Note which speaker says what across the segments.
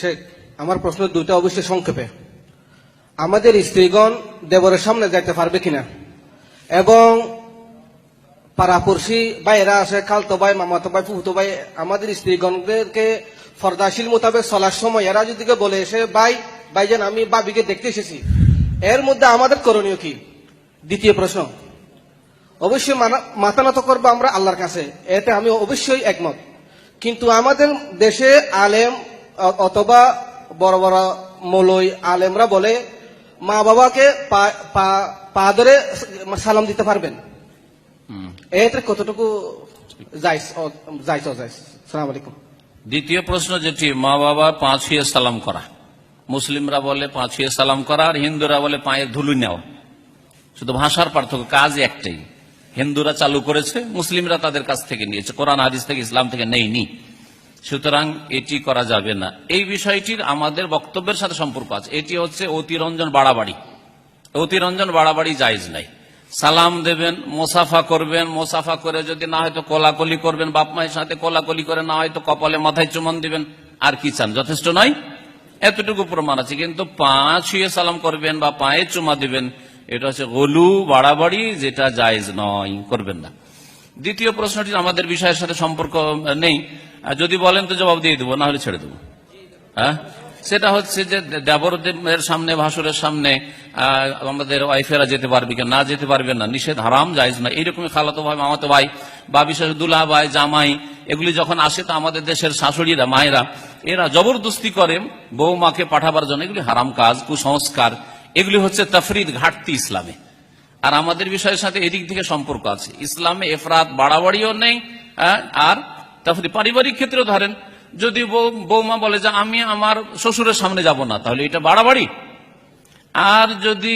Speaker 1: শেখ আমার প্রশ্ন দুইটা অবশ্যই সংক্ষেপে। আমাদের স্ত্রীগণ দেবরের সামনে যাইতে পারবে কিনা? এবং পাড়াপড়শি ভাইয়েরা আছে, খালতো ভাই, মামাতো ভাই, ফুফতো ভাই, আমাদের স্ত্রীগণদেরকে ফর্দাশীল মোতাবেক চলার সময় এরা যদি বলে এসে ভাই ভাইজান আমি বাবিকে দেখতে এসেছি। এর মধ্যে আমাদের করণীয় কি? দ্বিতীয় প্রশ্ন। অবশ্যই মাথা নত করব আমরা আল্লাহর কাছে। এতে আমি অবশ্যই একমত। কিন্তু আমাদের দেশে আলেম অথবা বড় বড় মলই আলেমরা বলে মা বাবাকে পা- পা- পা ধরে সালাম দিতে পারবেন।
Speaker 2: হুম।
Speaker 1: এতে কতটুকু
Speaker 2: দ্বিতীয় প্রশ্ন যেটি মা বাবা পাঁচ হয়ে সালাম করা। মুসলিমরা বলে পাঁচ হয়ে সালাম করা আর হিন্দুরা বলে পায়ের ধুলু নেওয়া। শুধু ভাষার পার্থক্য কাজ একটাই। হিন্দুরা চালু করেছে মুসলিমরা তাদের কাছ থেকে নিয়েছে। কোরআন হাদিস থেকে ইসলাম থেকে নেইনি সুতরাং এটি করা যাবে না। এই বিষয়টির আমাদের বক্তব্যের সাথে সম্পর্ক আছে। এটি হচ্ছে অতিরঞ্জন বাড়াবাড়ি। অতিরঞ্জন বাড়াবাড়ি জায়েজ নাই। সালাম দেবেন, মোসাফা করবেন, মোসাফা করে যদি না হয়তো কোলাকলি করবেন, বাপ মায়ের সাথে কোলাকলি করে না হয়তো কপালে মাথায় চুমন দিবেন, আর কি চান? যথেষ্ট নয়? এতটুকু প্রমাণ আছে। কিন্তু পা ছুঁয়ে সালাম করবেন বা পায়ে চুমা দিবেন, এটা হচ্ছে গলু বাড়াবাড়ি, যেটা জায়েজ নয়, করবেন না। দ্বিতীয় প্রশ্নটি আমাদের বিষয়ের সাথে সম্পর্ক নেই। আর যদি বলেন তো জবাব দিয়ে দেবো না হলে ছেড়ে দেবো। হ্যাঁ? সেটা হচ্ছে যে দেবরদের সামনে ভাসুরের সামনে আমাদের ওয়াইফেরা যেতে পারবে কি না যেতে পারবে না নিষেধ হারাম যাইজ না এইরকমই খালাতো ভাই মামাতো ভাই বা বিশেষ দুলা ভাই জামাই এগুলি যখন আসে তো আমাদের দেশের শাশুড়িরা মায়েরা এরা জবরদস্তি করে বৌমাকে পাঠাবার জন্য। এগুলি হারাম কাজ কুসংস্কার। এগুলি হচ্ছে তফরিদ ঘাটতি ইসলামে। আর আমাদের বিষয়ের সাথে এদিক থেকে সম্পর্ক আছে। ইসলামে এফরাত বাড়াবাড়িও নেই হ্যাঁ, আর তারপরে পারিবারিক ক্ষেত্রে ধরেন, যদি বৌমা বলে যে আমি আমার শ্বশুরের সামনে যাব না, তাহলে এটা বাড়াবাড়ি। আর যদি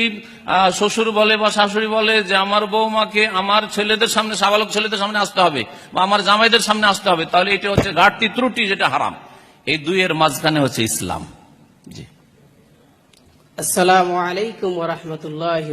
Speaker 2: শ্বশুর বলে বা শাশুড়ি বলে যে আমার বৌমাকে আমার ছেলেদের সামনে সাবালক ছেলেদের সামনে আসতে হবে বা আমার জামাইদের সামনে আসতে হবে, তাহলে এটা হচ্ছে ঘাটতি ত্রুটি যেটা হারাম। এই দুইয়ের মাঝখানে হচ্ছে ইসলাম। জি।
Speaker 3: আসসালামু আলাইকুম ওরহমতুল্লাহ